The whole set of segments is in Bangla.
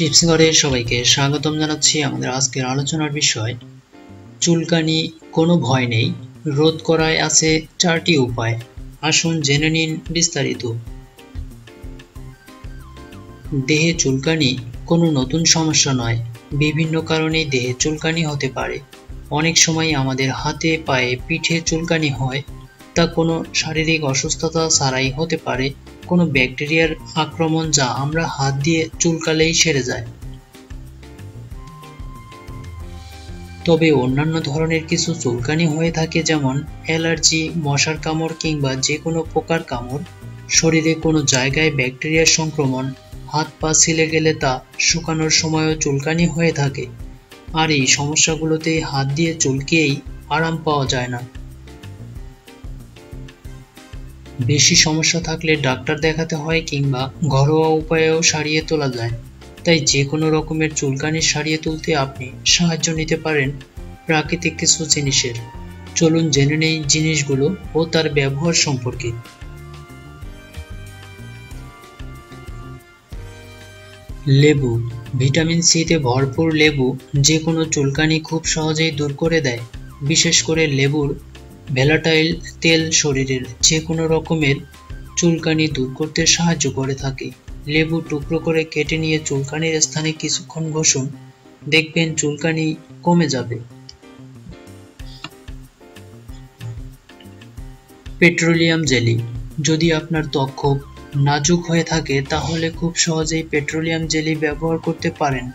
টিপস ঘরে সবাইকে স্বাগতম জানাচ্ছি আমাদের আজকের আলোচনার বিষয়, চুলকানি কোনো ভয় নেই, রোধ করায় আছে চারটি উপায়। আসুন জেনে নিন বিস্তারিত। দেহে চুলকানি কোনো নতুন সমস্যা নয়, বিভিন্ন কারণে দেহে চুলকানি হতে পারে। অনেক সময় আমাদের হাতে, পায়ে পিঠে চুলকানি হয়, তা কোনো শারীরিক অসুস্থতা ছাড়াই হতে পারে কোনো ব্যাকটেরিয়ার আক্রমণ যা আমরা হাত দিয়ে চুলকালেই সেরে যায়। তবে অন্যান্য ধরনের কিছু চুলকানি হয়ে থাকে যেমন অ্যালার্জি, মশার কামড় কিংবা যে কোনো পোকার কামড়, শরীরে কোনো জায়গায় ব্যাকটেরিয়ার সংক্রমণ, হাত পা ছিলে গেলে তা শুকানোর সময়ও চুলকানি হয়ে থাকে। আর এই সমস্যাগুলোতে হাত দিয়ে চুলকিয়েই আরাম পাওয়া যায় না। বেশি সমস্যা থাকলে ডাক্তার দেখাতে হয় কিংবা ঘরোয়া উপায়েও সারিয়ে তোলা যায়। তাই যে কোনো রকমের চুলকানি সারিয়ে তুলতে আপনি সাহায্য নিতে পারেন প্রাকৃতিক কিছু জিনিসের। চলুন জেনে নেই জিনিসগুলো ও তার ব্যবহার সম্পর্কে। লেবু, ভিটামিন সিতে ভরপুর লেবু যে কোনো চুলকানি খুব সহজেই দূর করে দেয়। বিশেষ করে লেবুর ভেলাটাইল তেল শরীরের যে কোনো রকমের চুলকানি দূর করতে সাহায্য করে থাকে। লেবু টুকরো করে কেটে নিয়ে চুলকানির স্থানে কিছুক্ষণ ঘষুন দেখবেন চুলকানি কমে যাবে। Petroleum jelly. যদি আপনার ত্বক খুব নাজুক হয়ে থাকে, তাহলে খুব সহজেই পেট্রোলিয়াম জেলি ব্যবহার করতে পারেন,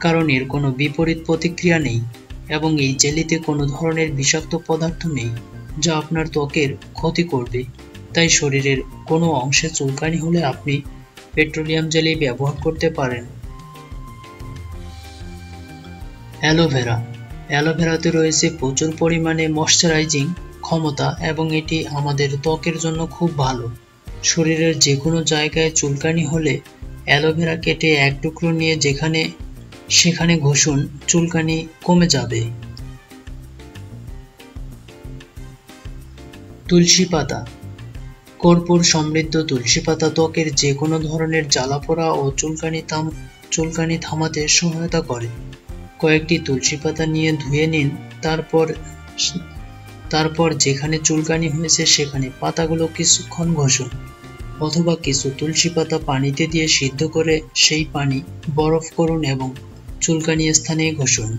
কারণ এর কোনো বিপরীত প্রতিক্রিয়া নেই এবং এই জেলিতে কোনো ধরনের বিষাক্ত পদার্থ নেই। যা আপনার ত্বকের ক্ষতি করবে। তাই শরীরের কোনো অংশে চুলকানি হলে আপনি পেট্রোলিয়াম জেলি ব্যবহার করতে পারেন। অ্যালোভেরা। অ্যালোভেরাতে রয়েছে প্রচুর পরিমাণে ময়শ্চারাইজিং ক্ষমতা এবং এটি আমাদের ত্বকের জন্য খুব ভালো। শরীরের যে কোনো জায়গায় চুলকানি হলে অ্যালোভেরা কেটে এক টুকরো নিয়ে যেখানে সেখানে ঘষুন, চুলকানি কমে যাবে। তুলসী পাতা। কর্পূর সমৃদ্ধ তুলসী পাতা ত্বকের যে কোনো ধরনের জ্বালাপোড়া ও চুলকানি থাম চুলকানি থামাতে সহায়তা করে। কয়েকটি তুলসী পাতা নিয়ে ধুয়ে নিন, তারপর তারপর যেখানে চুলকানি হয়েছে সেখানে পাতাগুলো কিছুক্ষণ ঘষুন অথবা কিছু তুলসী পাতা পানিতে দিয়ে সিদ্ধ করে সেই পানি বরফ করুন এবং চুলকানি স্থানে ঘষুন।